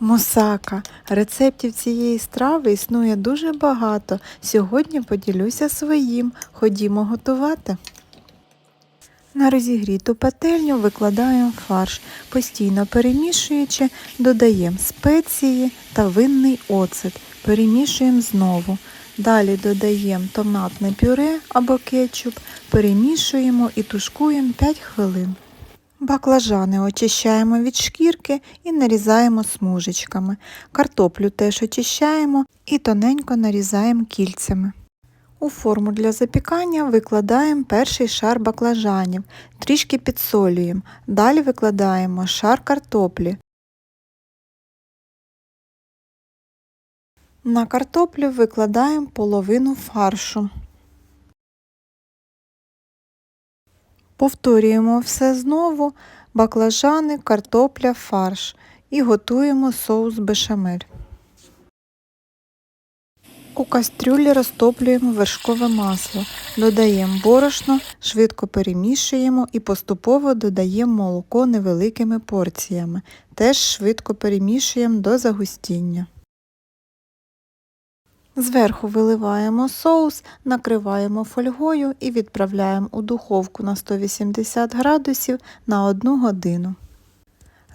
Мусака. Рецептів цієї страви існує дуже багато. Сьогодні поділюся своїм. Ходімо готувати. На розігріту пательню викладаємо фарш, постійно перемішуючи, додаємо спеції та винний оцет. Перемішуємо знову. Далі додаємо томатне пюре або кетчуп, перемішуємо і тушкуємо 5 хвилин. Баклажани очищаємо від шкірки і нарізаємо смужечками. Картоплю теж очищаємо і тоненько нарізаємо кільцями. У форму для запікання викладаємо перший шар баклажанів, трішки підсолюємо. Далі викладаємо шар картоплі. На картоплю викладаємо половину фаршу. Повторюємо все знову, баклажани, картопля, фарш і готуємо соус бешамель. У кастрюлі розтоплюємо вершкове масло, додаємо борошно, швидко перемішуємо і поступово додаємо молоко невеликими порціями. Теж швидко перемішуємо до загустіння. Зверху виливаємо соус, накриваємо фольгою і відправляємо у духовку на 180 градусів на 1 годину.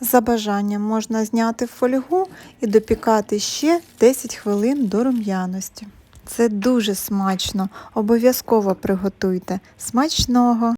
За бажанням можна зняти фольгу і допікати ще 10 хвилин до рум'яності. Це дуже смачно, обов'язково приготуйте. Смачного!